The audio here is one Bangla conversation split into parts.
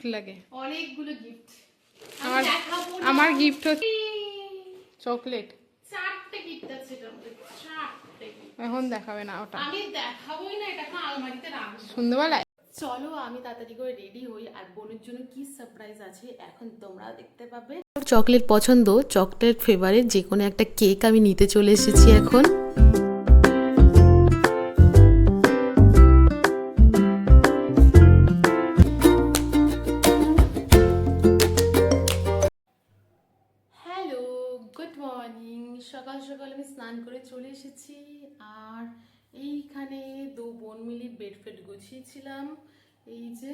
গিফট লাগে। অনেকগুলো গিফট আমার আমার গিফট হচ্ছে চকলেট চারটে গিফট আছে এখন দেখাবে না ওটা। আমি দেখাবোই না এটা আলমারিতে রাখব। সন্ধ্যেবেলায়। চলো আমি তাড়াতাড়ি করে রেডি হই। আর বোনের জন্য কি সারপ্রাইজ আছে এখন তোমরা দেখতে পাবে। চকলেট পছন্দ চকলেট ফ্লেভারের যে কোনো একটা কেক আমি নিতে চলে এসেছি এখন। করে চলে এসেছি আর এইখানে দু বোন মিলি বেড ফেড গুছিয়েছিলাম। এই যে,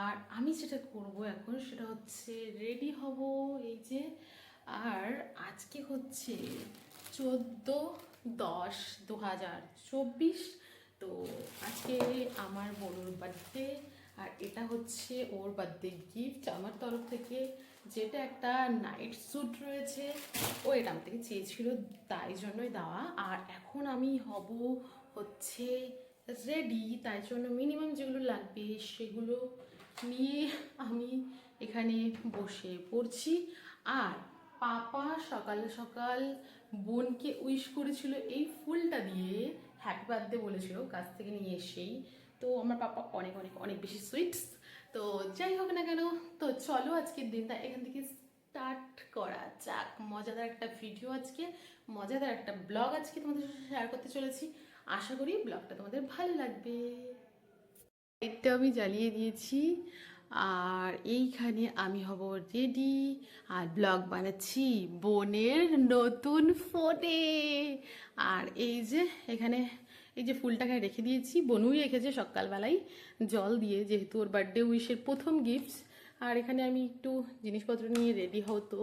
আর আমি যেটা করব এখন সেটা হচ্ছে রেডি হব। এই যে, আর আজকে হচ্ছে চোদ্দ দশ দু হাজার চব্বিশ। তো আজকে আমার বোনের বার্থডে আর এটা হচ্ছে ওর বার্থডে গিফট আমার তরফ থেকে যেটা একটা নাইট স্যুট রয়েছে। ও এটা আমার থেকে চেয়েছিল? তাই জন্যই দেওয়া। আর এখন আমি হব হচ্ছে রেডি তাই জন্য মিনিমাম যেগুলো লাগবে সেগুলো নিয়ে আমি এখানে বসে পড়ছি। আর পাপা সকাল সকাল বোনকে উইশ করেছিল এই ফুলটা দিয়ে। হ্যাপি বার্থডে বলেছিল, কাছ থেকে নিয়ে এসেই। তো আমার পাপা অনেক অনেক অনেক বেশি সুইটস তো যাই হোক না কেন, তো চলো আজকের দিনটা এখান থেকে স্টার্ট করা যাক। মজাদার একটা ভিডিও আজকে, মজাদার একটা ব্লগ আজকে তোমাদের সাথে শেয়ার করতে চলেছি। আশা করি ব্লগটা তোমাদের ভালো লাগবে। লাইটটা আমি জ্বালিয়ে দিয়েছি, আর এইখানে আমি হব রেডি আর ব্লগ বানাচ্ছি বোনের নতুন ফোনে আর এই যে এখানে এই যে ফুলটাকে রেখে দিয়েছি। বনুই রেখেছে সকালবেলায় জল দিয়ে, যেহেতু ওর বার্থডে উইশের প্রথম গিফটস আর এখানে আমি একটু জিনিসপত্র নিয়ে রেডি হতো।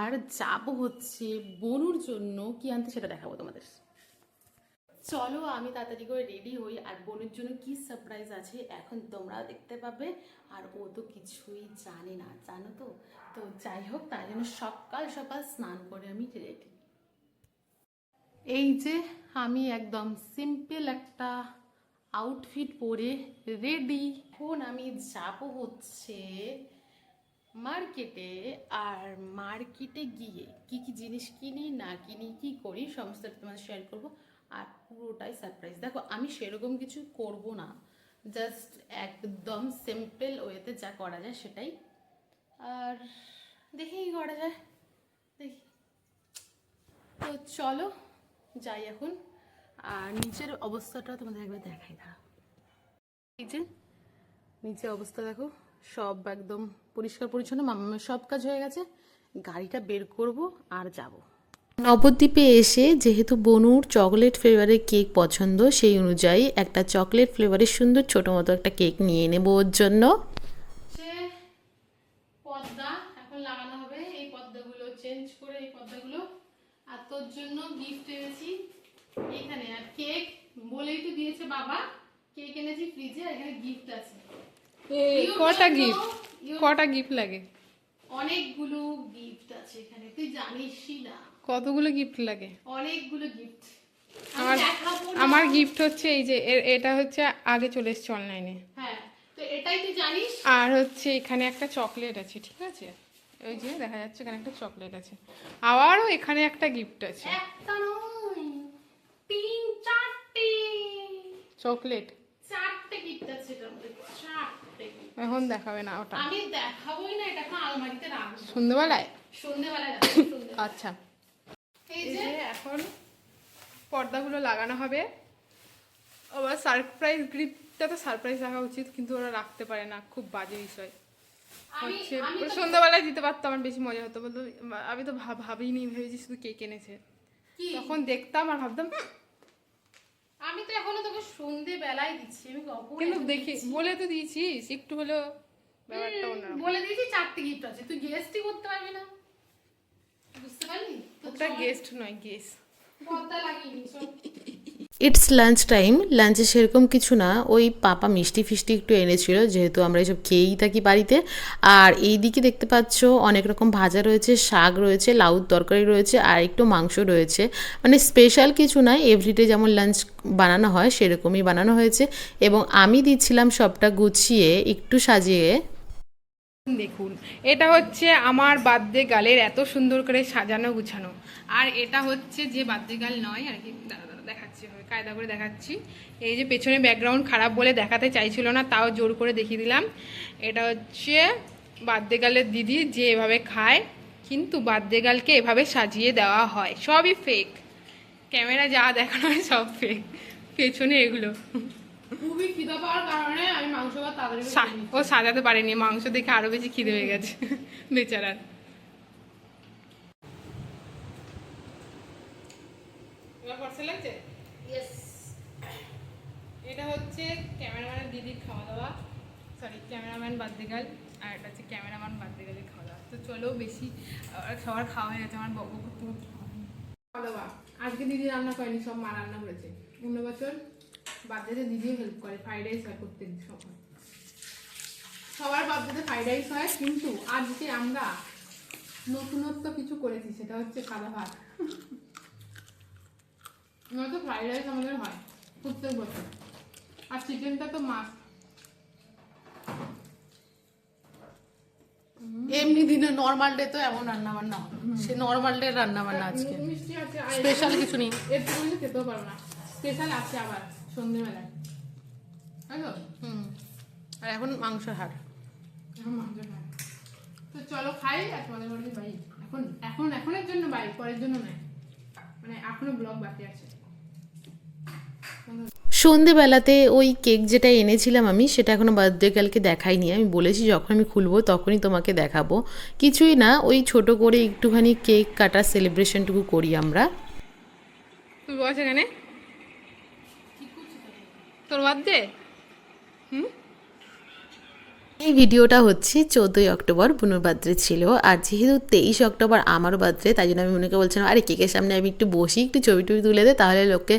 আর যাব হচ্ছে বনুর জন্য। কি আনতে সেটা দেখাবো তোমাদের। চলো আমি তাড়াতাড়ি করে রেডি হই। আর বোনের জন্য কি সারপ্রাইজ আছে এখন তোমরাও দেখতে পাবে। আর ও তো কিছুই জানে না, জানো তো? তো যাই হোক, তাই জন্য সকাল সকাল স্নান করে আমি রেডি এই যে আমি একদম সিম্পল একটা আউটফিট পরে রেডি এখন আমি যাব হচ্ছে মার্কেটে আর মার্কেটে গিয়ে কি কি জিনিস কিনি, না কিনি, কি করি সমস্ত তোমার শেয়ার করব। আর পুরোটাই সারপ্রাইজ দেখো, আমি সেরকম কিছু করব না। জাস্ট একদম সিম্পল ওয়েতে যা করা যায় সেটাই। আর দেখি করা যায়। দেখি। তো চলো যাই এখন। আর নিচের অবস্থাটা তোমাদের একবার দেখাই দাঁড়া এই যে নিচে অবস্থা দেখো, সব একদম পরিষ্কার পরিচ্ছন্ন সব কাজ হয়ে গেছে। গাড়িটা বের করব আর যাব। নবদ্বীপে এসে যেহেতু বনুর চকলেট ফ্লেভারের কেক পছন্দ, সেই অনুযায়ী একটা চকলেট ফ্লেভারের সুন্দর ছোটো মতো একটা কেক নিয়ে নেব ওর জন্য। সে পর্দা এখন লাগানো হবে এই পর্দাগুলো চেঞ্জ করে এই পর্দাগুলো আর তোর জন্য গিফট এনেছি। এখানে আর কেক বলেই তো দিয়েছে বাবা কেক এনেছি ফ্রিজে এখানে গিফট আছে। কটা গিফট কটা গিফট লাগে? অনেকগুলো গিফট আছে এখানে তুই জানিসই না। কতগুলো গিফট লাগে? অনেকগুলো গিফট আমার আমার গিফট হচ্ছে এই যে এটা হচ্ছে আগে চলে এসছে অনলাইনে হ্যাঁ তো এটাই তুই জানিস? আর হচ্ছে এখানে একটা চকলেট আছে ঠিক আছে? ওই যে দেখা যাচ্ছে এখানে একটা চকলেট আছে। আবারও এখানে একটা গিফট আছে। চকলেট। চারটে গিফট আছে এটার মধ্যে চারটে gift। এখন দেখাবে না ওটা। আমি দেখাবোই না এটা এখন আলমারিতে রাখব। সন্ধ্যেবেলায়? সন্ধ্যেবেলায় আচ্ছা। এই যে এখন পর্দাগুলো লাগানো হবে। আবার সারপ্রাইজ গ্রিপটা তো সারপ্রাইজ রাখা উচিত কিন্তু ওরা রাখতে পারে না। খুব বাজে বিষয়। হচ্ছে সন্ধ্যাবেলায় দিতে পারতো আমার বেশি মজা হতো বলতো। আমি তো ভাবিনি ভেবেছি শুধু কেক এনেছে। তখন দেখতাম আর ভাবতাম আমি তো এখনও তোকে সন্ধে বেলায় দিচ্ছি আমি কখন কিন্তু দেখি বলে তো দিয়েছিস একটু হলেও ব্যাপারটা অন্যরকম বলে দিয়েছি চারটে গিফট আছে। তুই গেস্টই করতে পারবি না। বুঝতে পারলি? তো ওটা গেস্ট নয় গেস্ট পর্দা লাগিয়ে নি চল। ইটস লাঞ্চ টাইম লাঞ্চে সেরকম কিছু না। ওই পাপা মিষ্টি ফিষ্টি একটু এনেছিল, যেহেতু আমরা এসব খেয়েই থাকি বাড়িতে। আর এই দিকে দেখতে পাচ্ছ, অনেক রকম ভাজা রয়েছে, শাক রয়েছে, লাউর তরকারি রয়েছে, আর একটু মাংস রয়েছে। মানে স্পেশাল কিছু নয় এভরিডে যেমন লাঞ্চ বানানো হয়, সেরকমই বানানো হয়েছে। এবং আমি দিচ্ছিলাম সবটা গুছিয়ে, একটু সাজিয়ে। দেখুন, এটা হচ্ছে আমার বার্থডে গালের এত সুন্দর করে সাজানো গুছানো। আর এটা হচ্ছে যে বার্থডে গাল নয়, আর কি দাঁড়া দেখাচ্ছি হবে কায়দা করে দেখাচ্ছি। এই যে পেছনে ব্যাকগ্রাউন্ড খারাপ বলে দেখাতে চাইছিল না তাও জোর করে দেখিয়ে দিলাম। এটা হচ্ছে বার্থডে গালের দিদি যে এভাবে খায় কিন্তু বার্থডে গালকে এভাবে সাজিয়ে দেওয়া হয়। সবই ফেক ক্যামেরা যা দেখানো হয় সব ফেক পেছনে এগুলো। খুবই খিদা পাওয়ার কারণে আমি মাংস। ও সাজাতে পারেনি মাংস দেখে আরও বেশি খিদে হয়ে গেছে বেচারার। লাগছে হচ্ছে ক্যামেরাম্যানের দিদির খাওয়া দাওয়া সরি ক্যামেরাম্যান বাদ্যেগাল, আর এটা হচ্ছে ক্যামেরাম্যান বাদ্যেগালের খাওয়া দাওয়া তো চলো বেশি সবার খাওয়া হয়ে গেছে, আমার করতে করতে খাওয়া দাওয়া আজকে দিদি রান্না করেনি, সব মা রান্না করেছে। অন্য বছর বার্থডেতে দিদিও হেল্প করে ফ্রাইড রাইস হয় প্রত্যেক সময় সবার বার্থডেতে ফ্রাইড রাইস হয়, কিন্তু আজকে আমরা নতুনত্ব কিছু করেছি, সেটা হচ্ছে সাদা ভাত। নয়তো ফ্রাইড রাইস আমাদের হয়, প্রত্যেক বছর। আর চিকেনটা তো মাছ এমনি দিনে নর্মাল ডে তো এমন রান্না বান্না সে নর্মাল ডে রান্না বান্না আজকে স্পেশাল কিছু নেই এর থেকে খেতেও পারব না স্পেশাল আছে আবার সন্ধ্যেবেলায় হুম আর এখন মাংসের হাট মাংস খাই। তো চলো খাই আর তোমাদের বাড়ি এখন এখন এখনের জন্য বাই পরের জন্য নয় মানে এখনও ব্লগ বাকি আছে সন্ধেবেলাতে ওই কেক যেটা এনেছিলাম আমি, সেটা এখনও বার্থডে কালকে দেখাইনি। আমি বলেছি যখন আমি খুলবো তখনই তোমাকে দেখাবো। কিছুই না, ওই ছোট করে একটুখানি কেক কাটার সেলিব্রেশনটুকু করি আমরা। তুই বস এখানে। তোর বার্থডে এই ভিডিওটা হচ্ছে চোদ্দোই অক্টোবর বুনুর বার্থডে ছিল, আর যেহেতু তেইশ অক্টোবর আমারও বার্থডে, তাই জন্য আমি বুনুকে বলছিলাম, আরে, কেকের সামনে আমি একটু বসি, একটু ছবি টবি তুলে দে, তাহলে লোককে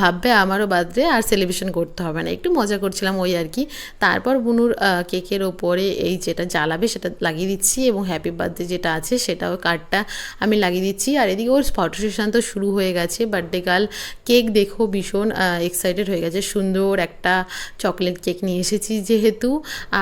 ভাববে আমারও বার্থডে আর সেলিব্রেশন করতে হবে না। একটু মজা করছিলাম ওই আর কি। তারপর বুনুর কেকের ওপরে এই যেটা জ্বালাবে সেটা লাগিয়ে দিচ্ছি, এবং হ্যাপি বার্থডে যেটা আছে সেটাও কার্ডটা আমি লাগিয়ে দিচ্ছি। আর এদিকে ওর ফটো সেশন তো শুরু হয়ে গেছে বার্থডে গার্ল কেক দেখো, ভীষণ এক্সাইটেড হয়ে গেছে। সুন্দর একটা চকলেট কেক নিয়ে এসেছি যেহেতু।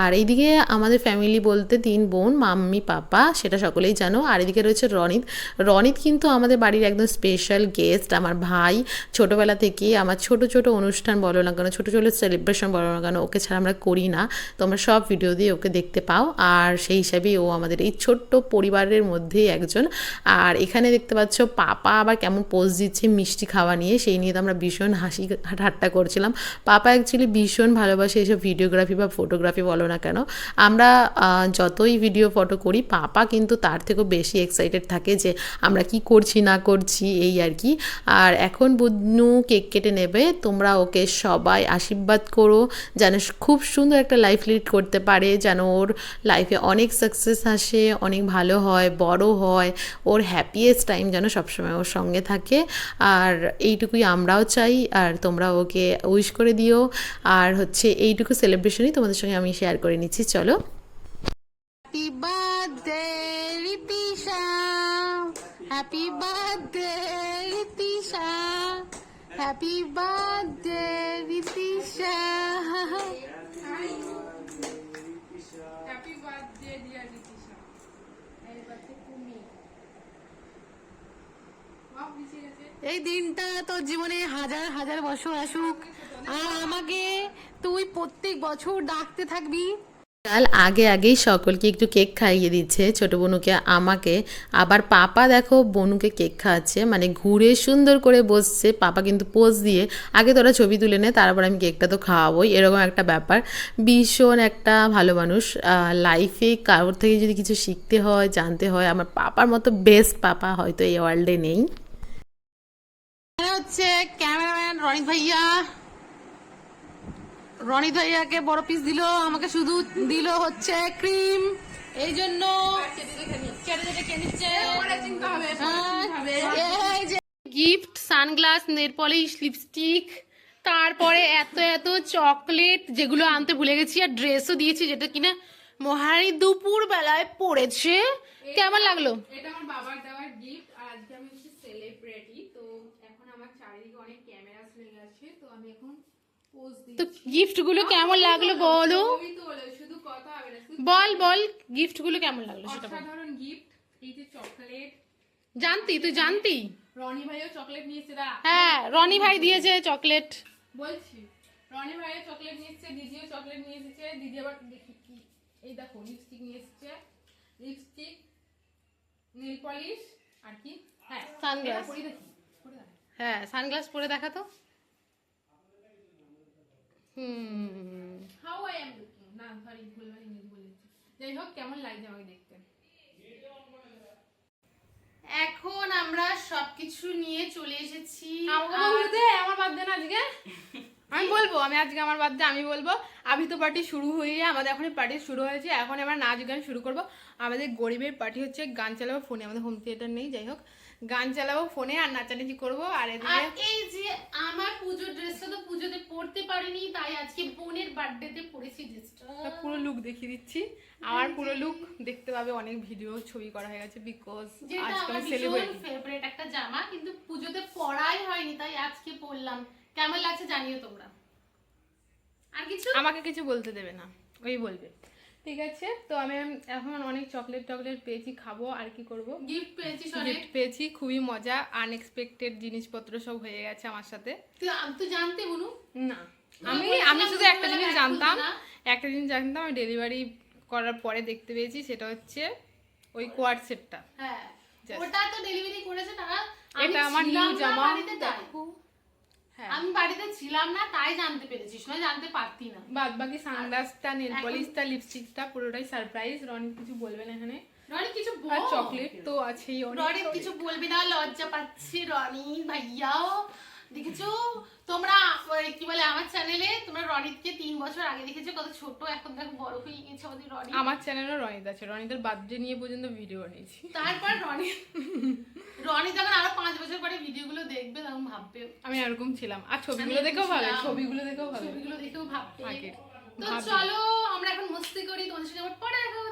আর এইদিকে আমাদের ফ্যামিলি বলতে তিন বোন, মাম্মি, পাপা, সেটা সকলেই জানো। আর এদিকে রয়েছে রনিত। রনিত কিন্তু আমাদের বাড়ির একদম স্পেশাল গেস্ট আমার ভাই। ছোটোবেলা থেকে আমার ছোট ছোট অনুষ্ঠান বলো না কেন, ছোটো ছোটো সেলিব্রেশন বলো না কেন, ওকে ছাড়া আমরা করি না। তোমরা সব ভিডিও দিয়ে ওকে দেখতে পাও। আর সেই হিসাবেই ও আমাদের এই ছোট্ট পরিবারের মধ্যেই একজন। আর এখানে দেখতে পাচ্ছ, পাপা আবার কেমন পোজ দিচ্ছে মিষ্টি খাওয়া নিয়ে, সেই নিয়ে তো আমরা ভীষণ হাসি ঠাট্টা করছিলাম। পাপা অ্যাকচুয়ালি ভীষণ ভালোবাসে এসব ভিডিওগ্রাফি বা ফটোগ্রাফি বলো না কেন। আমরা যতই ভিডিও ফটো করি, পাপা কিন্তু তার থেকেও বেশি এক্সাইটেড থাকে যে আমরা কি করছি, না করছি, এই আর কি। আর এখন বুধনু কেক কেটে নেবে, তোমরা ওকে সবাই আশীর্বাদ করো, যেন খুব সুন্দর একটা লাইফ লিড করতে পারে, যেন ওর লাইফে অনেক সাকসেস আসে, অনেক ভালো হয়, বড় হয়, ওর হ্যাপিয়েস্ট টাইম যেন সবসময় ওর সঙ্গে থাকে। আর এইটুকুই আমরাও চাই, আর তোমরা ওকে উইশ করে দিও। আর হচ্ছে এইটুকু সেলিব্রেশনই তোমাদের সঙ্গে আমি শেয়ার করে নিচ্ছি। চলো। Happy birthday Ritisha happy birthday Ritisha happy birthday Ritisha happy dear Ritisha happy birthday তুমি বাপ পিছিয়ে এই দিনটা তোর জীবনে হাজার হাজার বছর আসুক। আর আমাকে তুই প্রত্যেক বছর ডাকতে থাকবি। কাল আগে আগেই সকলকে একটু কেক খাইয়ে দিচ্ছে। ছোট বনুকে, আমাকে। আবার পাপা দেখো, বনুকে কেক খাওয়াচ্ছে। মানে ঘুরে সুন্দর করে বসছে। পাপা কিন্তু পোজ দিয়ে, আগে তোরা ছবি তুলে নে তারপর আমি কেকটা তো খাওয়াবোই। এরকম একটা ব্যাপার। ভীষণ একটা ভালো মানুষ। লাইফে কারোর থেকে যদি কিছু শিখতে হয়, জানতে হয়, আমার পাপার মতো বেস্ট পাপা হয়তো এই ওয়ার্ল্ডে নেই। হচ্ছে ক্যামেরাম্যান রনিত ভাইয়া। রনিত ভাইয়াকে বড় পিস দিল আমাকে শুধু দিল হচ্ছে ক্রিম এই জন্য gift sunglass nail polish lipstick তারপরে এত এত চকলেট যেগুলো আনতে ভুলে গেছি আর ড্রেসও দিয়েছি যেটা কিনা মহারানী দুপুর বেলায় পড়েছে কেমন লাগল? এটা আমার বাবার দেওয়ার গিফট আর আজকে আমি হচ্ছে সেলিব্রিটি তো এখন আমার চারিদিকে অনেক ক্যামেরা হয়ে গেছে তো আমি এখন তো গিফটগুলো কেমন লাগল বলো? বলো শুধু কথা হবে বল বল গিফটগুলো কেমন লাগল সেটা অসাধারণ গিফট এই যে চকলেট জানতি তুই জানতি? রনি ভাইও চকলেট নিয়েছে দা হ্যাঁ রনি ভাই দিয়েছে চকলেট বলছি রনি ভাইও চকলেট নিয়ে এসেছে দিদিও চকলেট নিয়ে এসেছে দিদি আবার দেখি কি এই দেখো লিপস্টিক নিয়ে এসেছে। লিপস্টিক নীল পলিশ আর কি? হ্যাঁ দেখি। হ্যাঁ সানগ্লাস পরে দেখা তো। Hmm. How I am looking না সরি ভুলভাল ইংরেজি বলেছি। যাই হোক কেমন লাগছে আমাকে দেখতে? এখন আমরা সবকিছু নিয়ে চলে এসেছি। আমার বার্থডে না আজকে? আমি বলব আমি আজকে আমার বার্থডে আমি বলব আবি তো পার্টি শুরু হয়ে যায় আমাদের এখন পার্টি শুরু হয়েছে এখন এবার নাচ গান শুরু করব। আমাদের গরিবের পার্টি হচ্ছে গান চালাবো ফোনে আমাদের হোম থিয়েটার নেই যাই হোক গান চালাবো ফোনে আর নাচানাচি করব আর আর এই যে আমার পুজোর ড্রেসটা তো পুজোতে পরতে পারিনি তাই আজকে বোনের বার্থডেতে পরেছি ড্রেসটা পুরো লুক দেখিয়ে দিচ্ছি। আমার পুরো লুক দেখতে পাবে অনেক ভিডিও ছবি করা হয়ে গেছে বিকজ যেটা আজকে আমার আমি ভীষণ ফেভারিট একটা জামা কিন্তু পুজোতে পরাই হয়নি তাই আজকে পরলাম। কেমন লাগছে জানিও তোমরা। আর কিছু? আমাকে কিছু বলতে দেবে না ওই বলবে। ঠিক আছে? তো আমি এখন অনেক চকলেট টকলেট পেয়েছি খাব আর কি করব? গিফট অনেক গিফট পেয়েছি খুবই মজা আনএক্সপেক্টেড জিনিসপত্র সব হয়ে গেছে আমার সাথে। তুই জানতে বনু না। আমি আমি শুধু একটা জিনিস জানতাম। একটা জিনিস জানতাম আমি ডেলিভারি করার পরে দেখতে পেয়েছি সেটা হচ্ছে ওই কোয়ার সেটটা হ্যাঁ। ওটা তো ডেলিভারি করেছে তারা। এটা আমার নিউ জামা। দেখো। আমি বাড়িতে ছিলাম না তাই জানতে পেরেছিস নয় জানতে পারতি না। বাদ বাকি সানগ্লাসটা নেল পলিশটা লিপস্টিকটা পুরোটাই সারপ্রাইজ। রনি কিছু বলবে না এখানে? রনি কিছু বল। চকলেট তো আছেই রনি কিছু বলবি না লজ্জা পাচ্ছি রনি ভাইয়াও। দেখেছ? তোমরা কি বলে আমার চ্যানেলে তোমরা রনিতকে তিন বছর আগে দেখেছ? কত ছোট এখন দেখো বড় হয়ে গেছে আমাদের রনি আমার চ্যানেলও রনিত আছে। রনিদের বার্থডে নিয়ে পর্যন্ত ভিডিও বানিয়েছি। তারপর রনি রনি যখন আরও পাঁচ বছর পরে ভিডিওগুলো দেখবে তখন ভাববে। আমি এরকম ছিলাম। আর ছবিগুলো দেখেও ভালো ছবিগুলো দেখেও ভালো ছবিগুলো দেখেও ভাববে। তো চলো আমরা এখন মস্তি করি তোমাদের সাথে পরে দেখা।